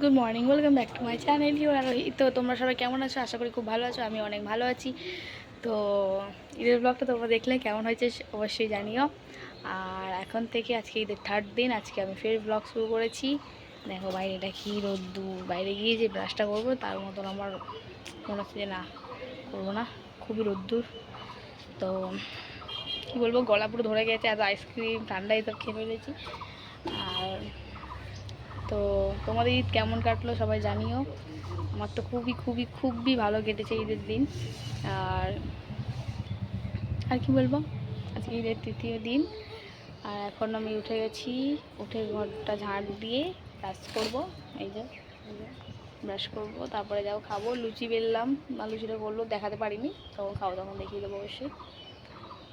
Good morning welcome back to my channel আর তো তোমরা সবাই কেমন আছো? আশা করি খুব ভালো আছো। আমি অনেক ভালো আছি। তো ঈদের ব্লগটা তোমরা দেখলে কেমন হয়েছে অবশ্যই জানিও। আর এখন থেকে আজকে ঈদের থার্ড দিন। আজকে আমি ফের ব্লগ শুরু করেছি। দেখো বাইরেটা কী রোদ্দুর। বাইরে গিয়ে যে ব্রাশটা করব, তার মতন আমার মনে হচ্ছে যে না, করব না। খুবই রোদ্দুর। তো কী বলব, গলা পুরো ধরে গেছে। এত আইসক্রিম ঠান্ডা এসব খেয়ে ফেলেছি। আর তো তোমাদের ঈদ কেমন কাটলো সবাই জানিও। আমার তো খুবই খুবই খুবই ভালো কেটেছে ঈদের দিন। আর আর কি বলব? আজকে ঈদের তৃতীয় দিন। আর এখন আমি উঠে গেছি, উঠে ঘরটা ঝাঁট দিয়ে ব্রাশ করব। এই যে ব্রাশ করব, তারপরে যাব খাব। লুচি বেললাম, মা লুচিটা করল দেখাতে পারিনি, তখন খাব তখন দেখিয়ে দেবো অবশ্যই।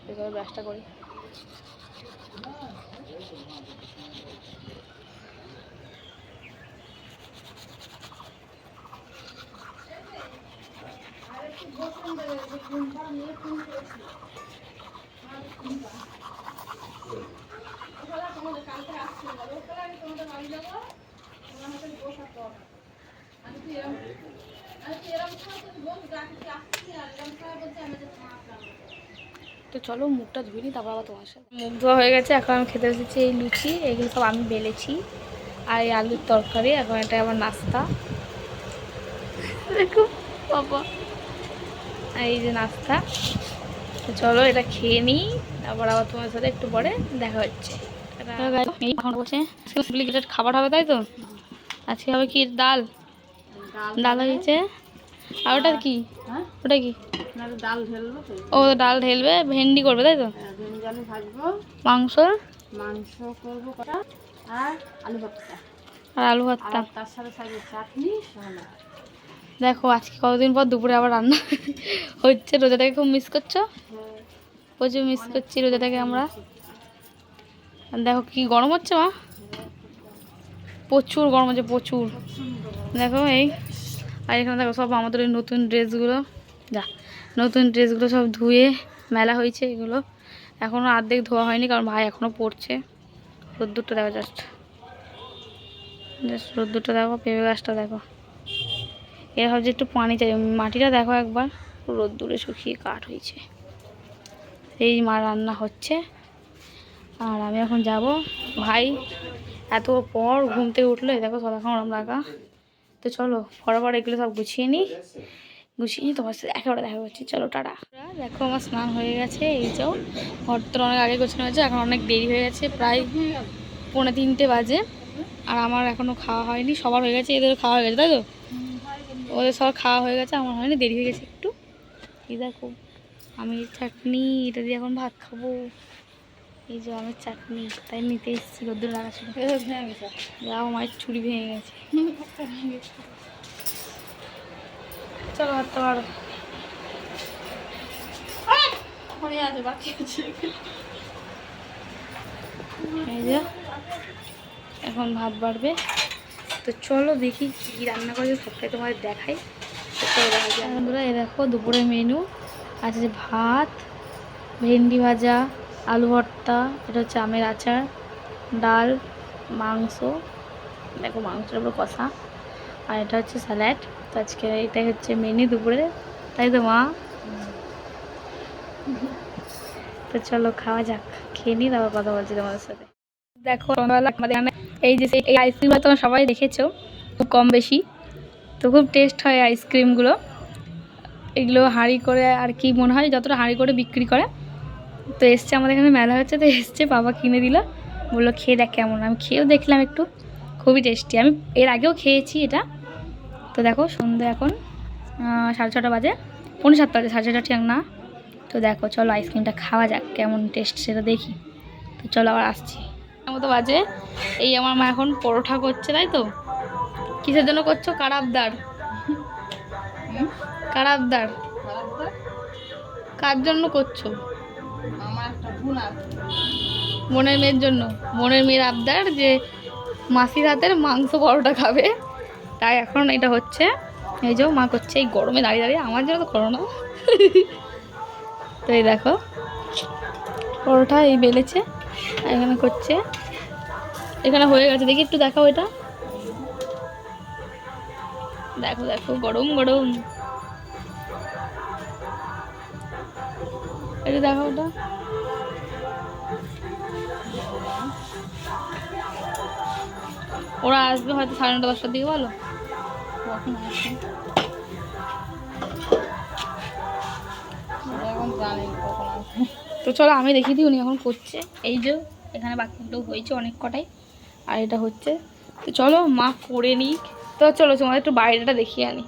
এভাবে ব্রাশটা করি। তো চলো, মুখটা ধুয়ে নি, তারপর আবার তোমার সাথে। মুখ ধোয়া হয়ে গেছে, এখন আমি খেতে বসেছি এই লুচি, এগুলো সব আমি বেলেছি। আর এই আলুর তরকারি, এখন এটা আমার নাস্তা। দেখো, বাবা। এই যে নাস্তা। চলো এটা খেয়ে নিই তারপর আবার তোমার সাথে একটু পরে দেখা হচ্ছে। ডুপ্লিকেটেড খাবার হবে তাই তো? আজকে হবে কি? ডাল। ডাল হয়েছে। আর ওটা কি? হ্যাঁ? ওটা কি? ডাল ঢেলবো ও ডাল ঢেলবে ভেন্ডি করবে তাই তো? হ্যাঁ, মাংস? মাংস করব আর আলু ভর্তা। আর আলু ভর্তা। তার সাথে চাটনি দেখো, আজকে কতদিন পর দুপুরে আবার রান্না হচ্ছে? রোজাটাকে খুব মিস করছ? প্রচুর মিস করছি রোজাটাকে আমরা। দেখো, কি গরম হচ্ছে মা? প্রচুর গরম হচ্ছে, প্রচুর। দেখো এই, আর এখানে দেখো, সব আমাদের ওই নতুন ড্রেসগুলো। যা, নতুন ড্রেসগুলো সব ধুয়ে মেলা হয়েছে এগুলো। এখনও অর্ধেক ধোয়া হয়নি, কারণ ভাই এখনও পড়ছে রোদ্দুরটা দেখো জাস্ট জাস্ট রোদ্দুরটা দেখো, পেঁপে গাছটা দেখো। এর ভাবছি একটু পানি চাই। মাটিটা দেখো একবার রোদ্দুরে শুকিয়ে কাঠ হয়েছে। এই মা রান্না হচ্ছে। আর আমি এখন যাব। ভাই, এত পর ঘুম থেকে উঠল। দেখো এখন ওরম রাখা তো চলো ফটাফট এগুলো সব গুছিয়ে নিই। গুছিয়ে নিই, তোমার সাথে একেবারে দেখা করছি। চলো, টাটা। দেখো আমার স্নান হয়ে গেছে, এই যাও ঘর তো অনেক আগে গোছানো হয়েছে, এখন অনেক দেরি হয়ে গেছে, প্রায় পৌনে তিনটে বাজে। আর আমার এখনও খাওয়া হয়নি, সবার হয়ে গেছে এদের খাওয়া হয়ে গেছে, তাই তো? ওদের সব খাওয়া হয়ে গেছে আমার হয়নি দেরি হয়ে গেছে একটু। এই দেখো আমি চাটনি এটা দিয়ে এখন ভাত খাব। এই যে আমের চাটনি তাই নিতে এসেছি রোদ্দুর লাগা ছিল যাও মায়ের চুড়ি ভেঙে গেছে। চলো ভাত তো পারো এই যে এখন ভাত বাড়বে। তো চলো দেখি কী রান্না করেছে সবটাই তোমাদের দেখাই। বন্ধুরা, এই দেখো দুপুরের মেনু আছে যে ভাত, ভেন্ডি ভাজা, আলু ভর্তা, এটা হচ্ছে আমের আচার, ডাল, মাংস। দেখো মাংসের উপর কষা। আর এটা হচ্ছে স্যালাড তো আজকে এটাই হচ্ছে মেনু দুপুরে। তাই তো, মা? তো চলো খাওয়া যাক। খেয়ে নিই তারপর কথা বলছি তোমাদের সাথে। দেখো আমাদের এই যে এই আইসক্রিমটা তোমরা সবাই দেখেছ, খুব কম বেশি। তো খুব টেস্ট হয় আইসক্রিমগুলো এগুলো হাঁড়ি করে আর কি মনে হয়, যতটা হাঁড়ি করে বিক্রি করে। তো এসছে আমাদের এখানে, মেলা হচ্ছে তো এসছে, বাবা কিনে দিল। বলল, খেয়ে দেখ কেমন। আমি খেয়েও দেখলাম একটু, খুবই টেস্টি আমি এর আগেও খেয়েছি এটা। তো দেখো, সন্ধ্যে এখন সাড়ে ছটা বাজে পনেরো সাতটা বাজে, সাড়ে ছটা ঠিক না। তো দেখো, চলো আইসক্রিমটা খাওয়া যাক, কেমন টেস্ট সেটা দেখি। তো চলো আবার আসছি। মতো বাজে। এই আমার মা এখন পরোঠা করছে, তাই তো? কিসের জন্য করছ? কারাবদার। কারাবদার। কার জন্য করছ? বোনের মেয়ের জন্য। বোনের মেয়ের আবদার যে মাসির হাতের মাংস পরোটা খাবে। তাই এখন এটা হচ্ছে। এই যে মা করছে এই গরমে দাঁড়িয়ে দাঁড়িয়ে। আমার জন্য তো করো না। তো এই দেখো। পরোটা এই বেলেছে। এখানে করছে। এখানে হয়ে গেছে। দেখি একটু দেখাও এটা। দেখো দেখো, গরম গরম। এটা দেখো ওটা। ওরা আসবে হয়তো সাড়ে নটা, দশটার দিকে, বলো? কখন আসবে? এখন জানে কখন আসবে। তো চলো আমি দেখিয়ে দিই, উনি এখন করছে। এই যে, এখানে বাকিগুলো হয়েছে অনেক কটাই। আর এটা হচ্ছে, তো চলো মা করে নিক। তো চলো, তোমাদের একটু বাইরেটা দেখিয়ে আনি।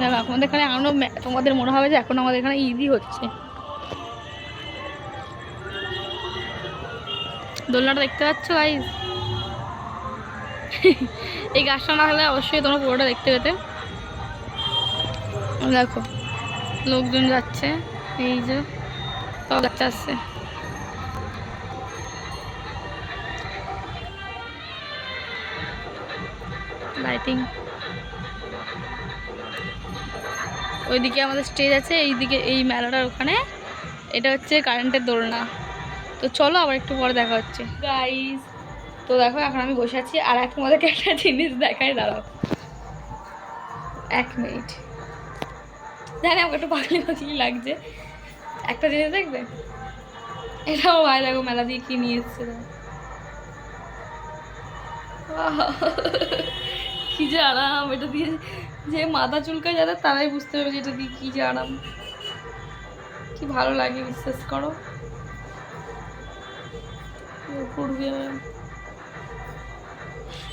দেখো আমাদের এখানে এখনও তোমাদের মনে হবে যে এখন আমাদের এখানে ঈদই হচ্ছে। দোলনাটা দেখতে পাচ্ছ গাইজ এই গাছটা না হলে অবশ্যই তোমরা পুরোটা দেখতে পেতে। দেখো, লোকজন যাচ্ছে, এই যে সব যাচ্ছে আসছে লাইটিং ওইদিকে আমাদের স্টেজ আছে, এইদিকে এই মেলাটার ওখানে। এটা হচ্ছে কারেন্টের দোলনা। তো চলো আবার একটু পরে দেখা হচ্ছে। গাইস তো দেখো, এখন আমি বসে আছি, আর এক তোমাদেরকে একটা জিনিস দেখাই, দাঁড়াও। এক মিনিট জানি আমাকে একটু পাগলি পাগলি লাগছে। একটা জিনিস দেখবে? এটাও ভাই দেখো মেলা দিয়ে কি নিয়ে এসছে দেখো। আহ, কি যে আরাম এটা দিয়ে যে মাথা চুলকায় যাদের তারাই বুঝতে পারবে যে এটা দিয়ে কি যে আরাম। কি ভালো লাগে বিশ্বাস করো।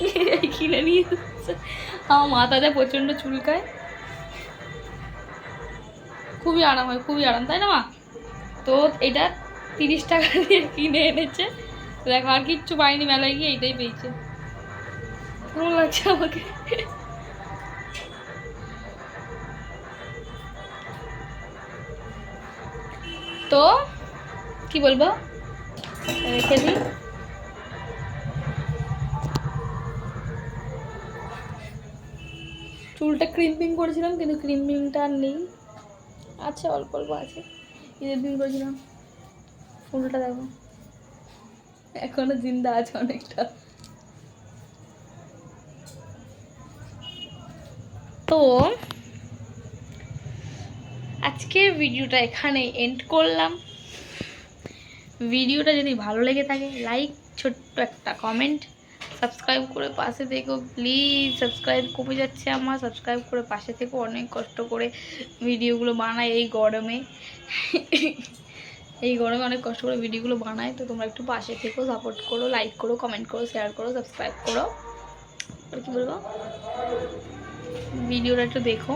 এই কিনে নিয়ে আমার মাথাটা প্রচণ্ড চুলকায়। খুবই আরাম হয়, খুবই আরাম, তাই না মা? তো এটা তিরিশ টাকা দিয়ে কিনে এনেছে। দেখো, আর কিচ্ছু পাইনি, মেলায় গিয়ে এইটাই পেয়েছে। কেমন লাগছে আমাকে? তো কি বলব? রেখে দিই চুলটা ক্রিম্পিং করেছিলাম, কিন্তু ক্রিম্পিংটা আর নেই। আছে, অল্প অল্প আছে। ঈদের দিন করেছিলাম ফুলটা দেখো। এখনও জিন্দা আছে অনেকটা। তো, আজকের ভিডিওটা এখানে এন্ড করলাম। ভিডিওটা যদি ভালো লেগে থাকে লাইক ছোট্ট একটা কমেন্ট সাবস্ক্রাইব করে পাশে থেকো প্লিজ সাবস্ক্রাইব কমে যাচ্ছে আমার। সাবস্ক্রাইব করে পাশে থেকো অনেক কষ্ট করে ভিডিওগুলো বানাই এই গরমে। এই গরমে অনেক কষ্ট করে ভিডিওগুলো বানাই, তো তোমরা একটু পাশে থেকো সাপোর্ট করো লাইক করো কমেন্ট করো শেয়ার করো সাবস্ক্রাইব করো। আর কি বলব? ভিডিওটা একটু দেখো।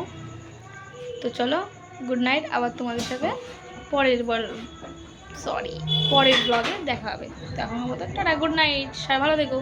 তো চলো গুড নাইট আবার তোমাদের সাথে পরের বার সরি পরের ব্লগে দেখা হবে। তো এখন মতো টাটা গুড নাইট সবাই ভালো থেকো।